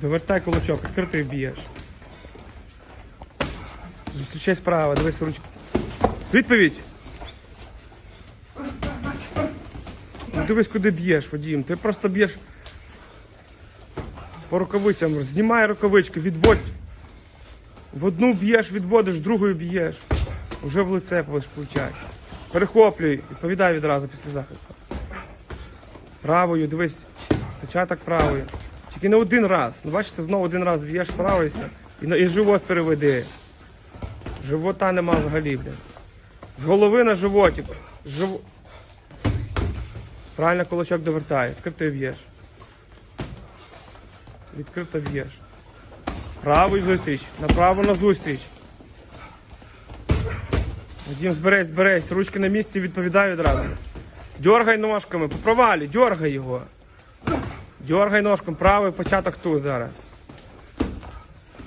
Довертай кулачок, відкритий б'єш. Зустрічай справа, дивись ручку. Відповідь! Ну дивись, куди б'єш, Вадім. Ти просто б'єш по рукавицям. Знімай рукавички, відводь. В одну б'єш, відводиш, другою б'єш. Уже в лице получати. Перехоплюй, відповідай відразу після захисту. Правою, дивись. Початок правою. Тільки не один раз. Ну бачите, знову один раз б'єш правою і, і живот переведи. Живота нема взагалі, блін. З голови на животик. Жив... Правильно кулачок довертає. Відкрито б'єш. Відкрито б'єш. Правий зустріч. Направо на зустріч. Вадим, зберись, зберись. Ручки на місці, відповідай відразу. Дергай ножками, по провалі, дергай його. Дергай ножком, правий початок тут зараз.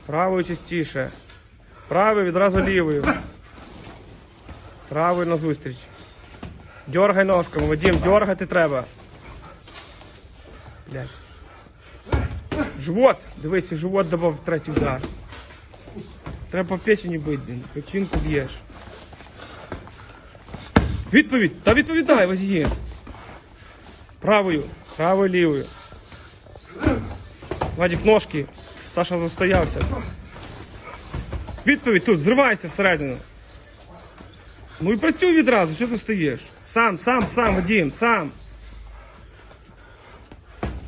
Правою частіше. Правий відразу лівою. Правою на зустріч. Дергай ножками, Вадим, дергати треба. Блядь. Живот! Дивись, живот добав третій удар. Треба по печені бити. Печінку б'єш. Відповідь! Та відповідай, Вадим. Правою, правою, лівою. Вадик, ножки. Саша застоявся. Відповідь тут, зривайся всередину. Ну і працюй відразу, що ти стоїш? Сам, сам, сам, Вадим, сам.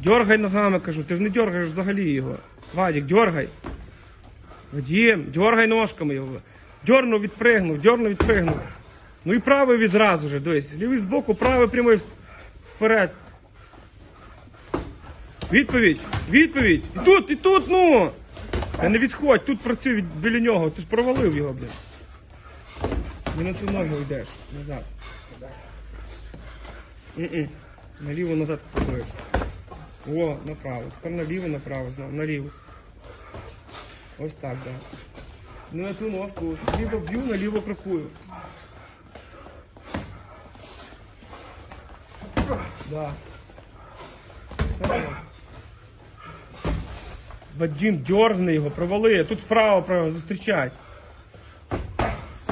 Дергай ногами, кажу, ти ж не дергаєш взагалі його. Вадик, дергай. Вадим, дергай ножками його. Дернув, відпригнув, дернув, відпригнув. Ну і правий відразу же, дивись. Лівий збоку, правий прямий вперед. Відповідь, відповідь. І тут, і тут, ну. Та не відходь, тут працюй від, біля нього, ти ж провалив його, блін. Не на ту ногу йдеш, назад. М-м. Наліво назад крокуєш. О, направо. Тепер наліво, направо, знову, наліво. Ось так, так. Да. Не на ту ножку. Ліво б'ю, наліво крокую. Да. Вадим, дергни його, провали. Тут вправо, право, зустрічай.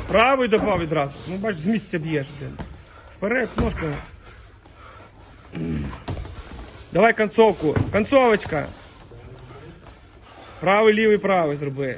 Правий добав відразу. Ну бач, з місця б'єш. Вперед, ножками. Давай концовку. Концовочка. Правий, лівий, правий зроби.